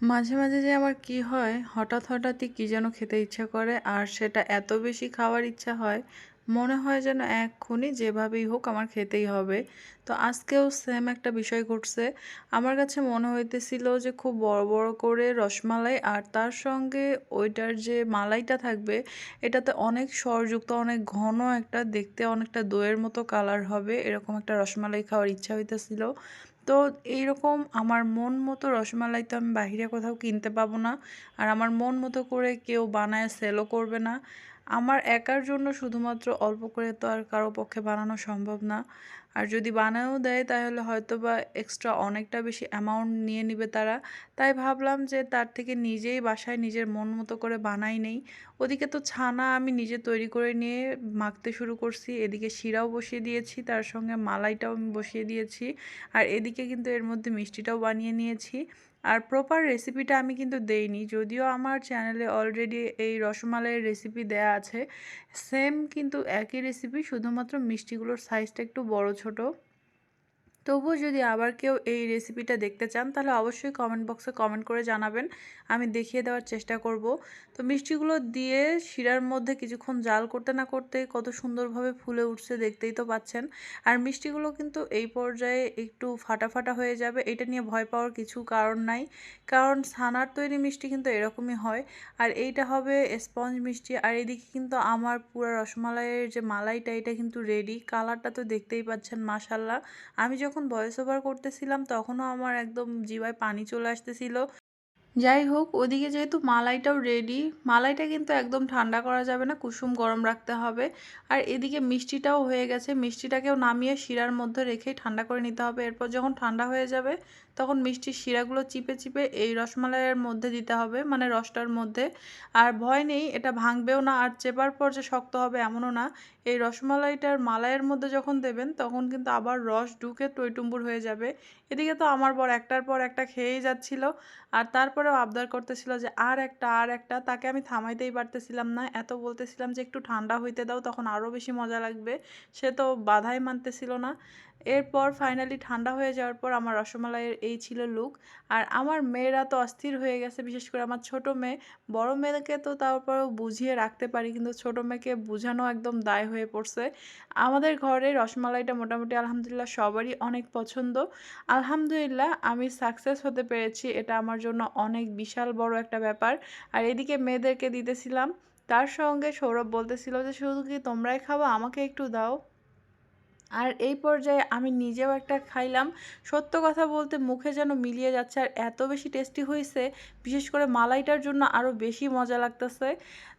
মাঝে, মাঝে যে আমার কি হয়, হঠাৎ, হঠাৎই কী যেন খেতে ইচ্ছা করে আর সেটা এত বেশি খাওয়ার ইচ্ছা হয়, মনে হয় যেন এক্ষুনি যেভাবেই হোক আমার খেতেই হবে। তো আজকেও সেম একটা বিষয় ঘটছে। আমার কাছে মনে হইতেছিল যে খুব বড়, বড় করে রসমালাই আর তার সঙ্গে ওইটার যে মালাইটা থাকবে, এটাতে অনেক স্বরযুক্ত অনেক ঘন একটা দেখতে অনেকটা দইয়ের মতো কালার হবে, এরকম একটা রসমালাই খাওয়ার ইচ্ছা হইতেছিল। তো এইরকম আমার মন মতো রসমালাই তো আমি বাহিরে কোথাও কিনতে পাবো না আর আমার মন মতো করে কেউ বানায় সেলও করবে না আমার একার জন্য শুধুমাত্র অল্প করে তো আর কারও পক্ষে বানানো সম্ভব না। আর যদি বানায়ও দেয়, তাহলে হয়তো বা এক্সট্রা অনেকটা বেশি অ্যামাউন্ট নিয়ে নিবে তারা। তাই ভাবলাম যে তার থেকে নিজেই বাসায় নিজের মন মতো করে বানাই নেই। ওদিকে তো ছানা আমি নিজে তৈরি করে নিয়ে মাখতে শুরু করছি। এদিকে শিরাও বসিয়ে দিয়েছি, তার সঙ্গে মালাইটাও আমি বসিয়ে দিয়েছি। আর এদিকে কিন্তু এর মধ্যে মিষ্টিটাও বানিয়ে নিয়েছি। আর প্রপার রেসিপিটা আমি কিন্তু দেইনি। যদিও আমার চ্যানেলে অলরেডি এই রসমালাইয়ের রেসিপি দেয়া আছে। সেম কিন্তু একই রেসিপি শুধুমাত্র মিষ্টিগুলোর সাইজটা একটু বড় ছোট। তবুও যদি আবার কেউ এই রেসিপিটা দেখতে চান, তাহলে অবশ্যই কমেন্ট বক্সে কমেন্ট করে জানাবেন। আমি দেখিয়ে দেওয়ার চেষ্টা করব। তো মিষ্টিগুলো দিয়ে শিরার মধ্যে কিছুক্ষণ জাল করতে না করতে কত সুন্দরভাবে ফুলে উঠছে দেখতেই তো পাচ্ছেন। আর মিষ্টিগুলো কিন্তু এই পর্যায়ে একটু ফাটা ফাটা হয়ে যাবে, এটা নিয়ে ভয় পাওয়ার কিছু কারণ নাই। কারণ ছানার তৈরি মিষ্টি কিন্তু এরকমই হয়। আর এইটা হবে স্পঞ্জ মিষ্টি। আর এদিকে কিন্তু আমার পুরো রসমালাইয়ের যে মালাইটা, এটা কিন্তু রেডি কালারটা তো দেখতেই পাচ্ছেন মাসাল্লাহ আমি যখন যখন ভয়েস ওভার করতেছিলাম, তখনও আমার একদম জিবায় পানি চলে আসতেছিল। যাই হোক, ওদিকে যেহেতু মালাইটাও রেডি মালাইটা কিন্তু একদম ঠান্ডা করা যাবে না, কুসুম গরম রাখতে হবে। আর এদিকে মিষ্টিটাও হয়ে গেছে, মিষ্টিটাকেও নামিয়ে শিরার মধ্যে রেখেই ঠান্ডা করে নিতে হবে। এরপর যখন ঠান্ডা হয়ে যাবে তখন মিষ্টির শিরাগুলো চিপে চিপে এই রসমালাইয়ের মধ্যে দিতে হবে মানে রসটার মধ্যে। আর ভয় নেই, এটা ভাঙবেও না, আর চেপার পর যে শক্ত হবে এমনও না। এই রসমালাইটার মালাইয়ের মধ্যে যখন দেবেন, তখন কিন্তু আবার রস ঢুকে টইটুম্বুর হয়ে যাবে। এদিকে তো আমার বর একটার পর একটা খেয়েই যাচ্ছিল, আর তারপরেও আবদার করতেছিল যে আর একটা আর একটা, তাকে আমি থামাইতেই পারতেছিলাম না। এত বলতেছিলাম যে একটু ঠান্ডা হইতে দাও, তখন আরও বেশি মজা লাগবে। সে তো বাধাই মানতেছিল না। এরপর ফাইনালি ঠান্ডা হয়ে যাওয়ার পর আমার রসমালাইয়ের এই ছিল লুক আর আমার মেয়েরা তো অস্থির হয়ে গেছে, বিশেষ করে আমার ছোট মেয়ে। বড় মেয়েকে তো তারপরেও বুঝিয়ে রাখতে পারি, কিন্তু ছোট মেয়েকে বোঝানো একদম দায় হয়ে পড়ছে। আমাদের ঘরে রসমালাইটা মোটামুটি আলহামদুলিল্লাহ সবারই অনেক পছন্দ। আলহামদুলিল্লাহ আমি সাকসেস হতে পেরেছি, এটা আমার জন্য অনেক বিশাল বড় একটা ব্যাপার। আর এদিকে মেয়েদেরকে দিতেছিলাম, তার সঙ্গে সৌরভ বলতেছিল যে, শুধু কি তোমরাই খাব? আমাকে একটু দাও। আর এই পর্যায়ে আমি নিজেও একটা খাইলাম। সত্য কথা বলতে মুখে যেন মিলিয়ে যাচ্ছে আর এত বেশি টেস্টি হয়েছে বিশেষ করে মালাইটার জন্য আরও বেশি মজা লাগতেছে।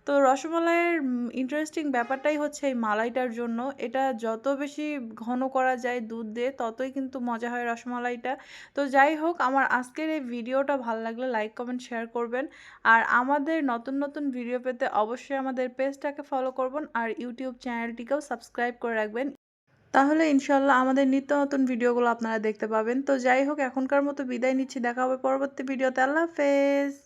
তো রসমালাইয়ের ইন্টারেস্টিং ব্যাপারটাই হচ্ছে এই মালাইটার জন্য। এটা যত বেশি ঘন করা যায় দুধ দিয়ে, ততই কিন্তু মজা হয় রসমালাইটা। তো যাই হোক, আমার আজকের এই ভিডিওটা ভালো লাগলে লাইক কমেন্ট শেয়ার করবেন। আর আমাদের নতুন নতুন ভিডিও পেতে অবশ্যই আমাদের পেজটাকে ফলো করবেন আর ইউটিউব চ্যানেলটিকেও সাবস্ক্রাইব করে রাখবেন। তাহলে ইনশাল্লাহ আমাদের নিত্য নতুন ভিডিওগুলো আপনারা দেখতে পাবেন। তো যাই হোক, এখনকার মতো বিদায় নিচ্ছি। দেখা হবে পরবর্তী ভিডিওতে। আল্লাহ হাফেজ।